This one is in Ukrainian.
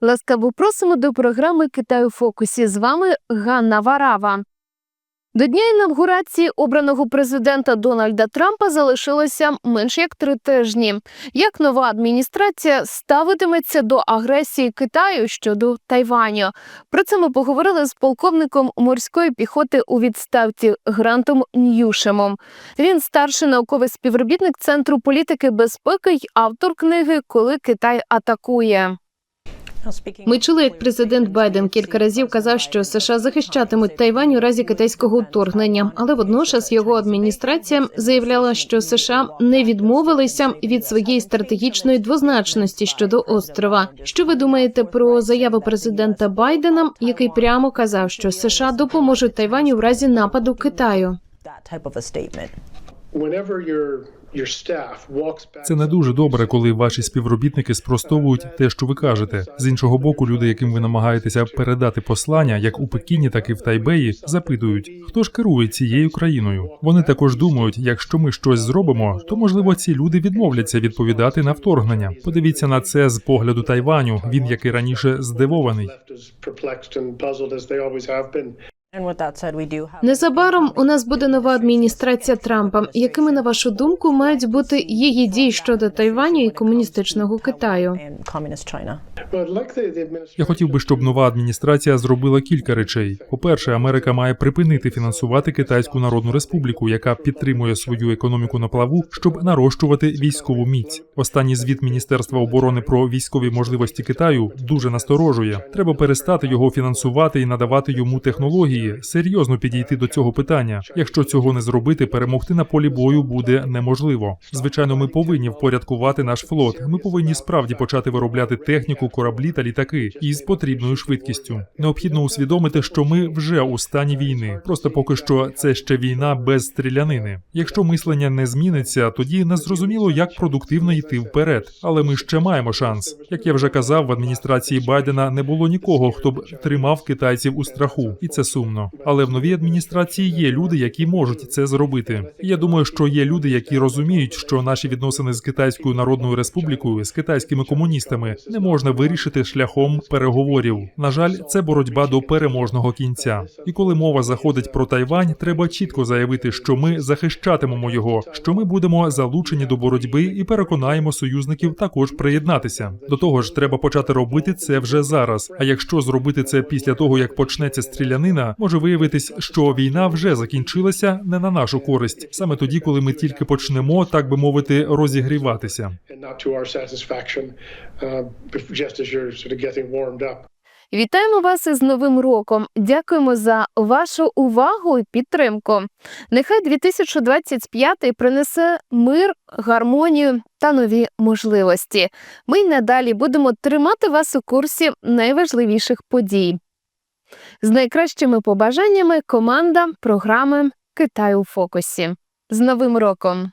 Ласкаво просимо до програми Китай у фокусі. З вами Ганна Варава. До дня інавгурації обраного президента Дональда Трампа залишилося менш як три тижні. Як нова адміністрація ставитиметься до агресії Китаю щодо Тайваню? Про це ми поговорили з полковником морської піхоти у відставці Грантом Ньюшемом. Він старший науковий співробітник Центру політики безпеки й автор книги Коли Китай атакує. Ми чули, як президент Байден кілька разів казав, що США захищатимуть Тайвань у разі китайського вторгнення, але водночас його адміністрація заявляла, що США не відмовилися від своєї стратегічної двозначності щодо острова. Що ви думаєте про заяву президента Байдена, який прямо казав, що США допоможуть Тайваню в разі нападу Китаю? Це не дуже добре, коли ваші співробітники спростовують те, що ви кажете. З іншого боку, люди, яким ви намагаєтеся передати послання, як у Пекіні, так і в Тайбеї, запитують, хто ж керує цією країною. Вони також думають, якщо ми щось зробимо, то можливо ці люди відмовляться відповідати на вторгнення. Подивіться на це з погляду Тайваню. Він, як і раніше, здивований. Незабаром у нас буде нова адміністрація Трампа. Якими на вашу думку мають бути її дії щодо Тайваню і комуністичного Китаю? Я хотів би, щоб нова адміністрація зробила кілька речей. По-перше, Америка має припинити фінансувати Китайську Народну Республіку, яка підтримує свою економіку на плаву, щоб нарощувати військову міць. Останній звіт Міністерства оборони про військові можливості Китаю дуже насторожує. Треба перестати його фінансувати і надавати йому технології. Серйозно підійти до цього питання. Якщо цього не зробити, перемогти на полі бою буде неможливо. Звичайно, ми повинні впорядкувати наш флот. Ми повинні справді почати виробляти техніку, кораблі та літаки із потрібною швидкістю. Необхідно усвідомити, що ми вже у стані війни. Просто поки що це ще війна без стрілянини. Якщо мислення не зміниться, тоді не зрозуміло, як продуктивно йти вперед. Але ми ще маємо шанс. Як я вже казав, в адміністрації Байдена не було нікого, хто б тримав китайців у страху, і це сумно. Але в новій адміністрації є люди, які можуть це зробити. Я думаю, що є люди, які розуміють, що наші відносини з Китайською Народною Республікою з китайськими комуністами не можна вирішити шляхом переговорів. На жаль, це боротьба до переможного кінця. І коли мова заходить про Тайвань, треба чітко заявити, що ми захищатимемо його, що ми будемо залучені до боротьби і переконаємо союзників також приєднатися. До того ж, треба почати робити це вже зараз. А якщо зробити це після того, як почнеться стрілянина, може виявитись, що війна вже закінчилася не на нашу користь, саме тоді, коли ми тільки почнемо, так би мовити, розігріватися. uh. Вітаємо вас із Новим роком. Дякуємо за вашу увагу і підтримку. Нехай 2025 принесе мир, гармонію та нові можливості. Ми й надалі будемо тримати вас у курсі найважливіших подій. З найкращими побажаннями команда програми Китай у фокусі. З Новим роком!